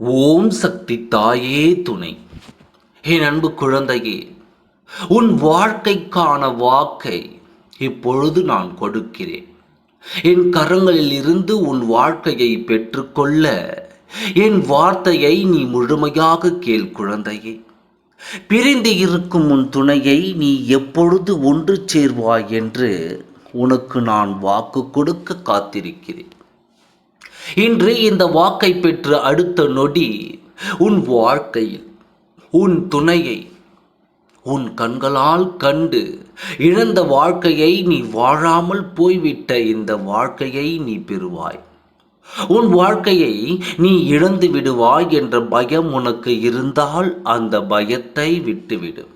ஓம் சக்தி தாயே துணை. என் அன்பு குழந்தையே உன் வாழ்க்கைக்கான வாக்கை இப்பொழுது நான் கொடுக்கிறேன். என் கரங்களில் இருந்து உன் வாழ்க்கையை பெற்றுக்கொள்ள என் வார்த்தையை நீ முழுமையாக கேள் குழந்தையே. பிரிந்து இருக்கும் உன் துணையை நீ எப்பொழுது ஒன்று சேர்வாய் என்று உனக்கு நான் வாக்கு கொடுக்க காத்திருக்கிறேன். இன்று இந்த வாக்கை பெற்று அடுத்த நொடி உன் வாழ்க்கையில் உன் துணையை உன் கண்களால் கண்டு இழந்த வாழ்க்கையை நீ வாழாமல் போய்விட்ட இந்த வாழ்க்கையை நீ பெறுவாய். உன் வாழ்க்கையை நீ இழந்து விடுவாய் என்ற பயம் உனக்கு இருந்தால் அந்த பயத்தை விட்டுவிடு.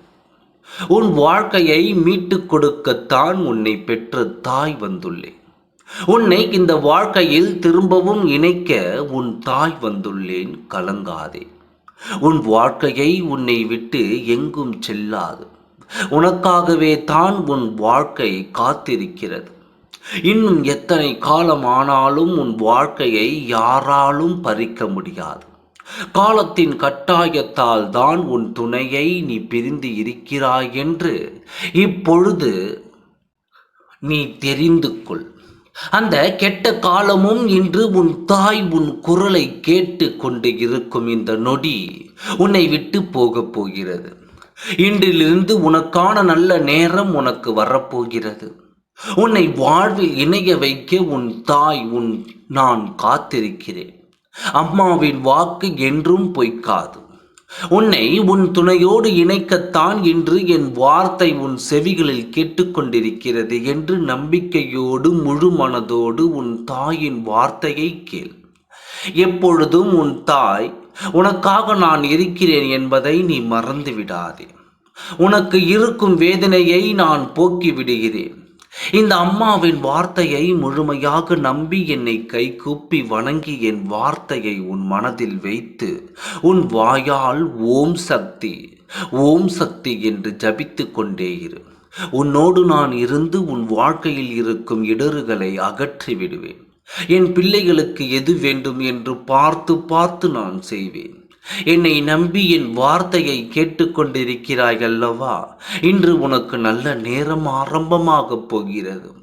உன் வாழ்க்கையை மீட்டுக் கொடுக்கத்தான் உன்னை பெற்ற தாய் வந்துள்ளேன். உன்னை இந்த வாழ்க்கையில் திரும்பவும் இணைக்க உன் தாய் வந்துள்ளேன் கலங்காதே. உன் வாழ்க்கையை உன்னை விட்டு எங்கும் செல்லாது. உனக்காகவே தான் உன் வாழ்க்கை காத்திருக்கிறது. இன்னும் எத்தனை காலம் ஆனாலும் உன் வாழ்க்கையை யாராலும் பறிக்க முடியாது. காலத்தின் கட்டாயத்தால் தான் உன் துணையை நீ பிரிந்து இருக்கிறாய் என்று இப்பொழுது நீ தெரிந்து கொள். அந்த கெட்ட காலமும் இன்று உன் தாய் உன் குரலை கேட்டு கொண்டு இருக்கும் இந்த நொடி உன்னை விட்டு போகப் போகிறது. இன்றிலிருந்து உனக்கான நல்ல நேரம் உனக்கு வரப்போகிறது. உன்னை வாழ்வில் இணைய வைக்க உன் தாய் உன் நான் காத்திருக்கிறேன். அம்மாவின் வாக்கு என்றும் பொய்க்காது. உன்னை உன் துணையோடு இணைக்கத்தான் இன்று என் வார்த்தை உன் செவிகளில் கேட்டுக்கொண்டிருக்கிறது என்று நம்பிக்கையோடு முழு மனதோடு உன் தாயின் வார்த்தையை கேள். எப்பொழுதும் உன் தாய் உனக்காக நான் இருக்கிறேன் என்பதை நீ மறந்து விடாதே உனக்கு இருக்கும் வேதனையை நான் போக்கி விடுகிறேன் இந்த அம்மாவின் வார்த்தையை முழுமையாக நம்பி என்னை கைகூப்பி வணங்கி என் வார்த்தையை உன் மனதில் வைத்து உன் வாயால் ஓம் சக்தி ஓம் சக்தி என்று ஜபித்து கொண்டே இரு. உன்னோடு நான் இருந்து உன் வாழ்க்கையில் இருக்கும் இடறுகளை அகற்றி விடுவேன். என் பிள்ளைகளுக்கு எது வேண்டும் என்று பார்த்து பார்த்து நான் செய்வேன். என்னை நம்பி என் வார்த்தையை கேட்டுக்கொண்டிருக்கிறாய் அல்லவா இன்று உனக்கு நல்ல நேரம் ஆரம்பமாகப் போகிறது.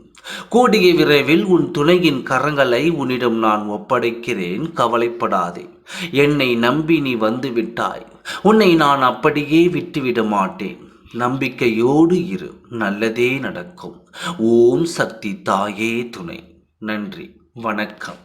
கூடிய விரைவில் உன் துணையின் கரங்களை உன்னிடம் நான் ஒப்படைக்கிறேன். கவலைப்படாதே. என்னை நம்பி நீ வந்து விட்டாய் உன்னை நான் அப்படியே விட்டுவிட மாட்டேன். நம்பிக்கையோடு இரு. நல்லதே நடக்கும். ஓம் சக்தி தாயே துணை. நன்றி. வணக்கம்.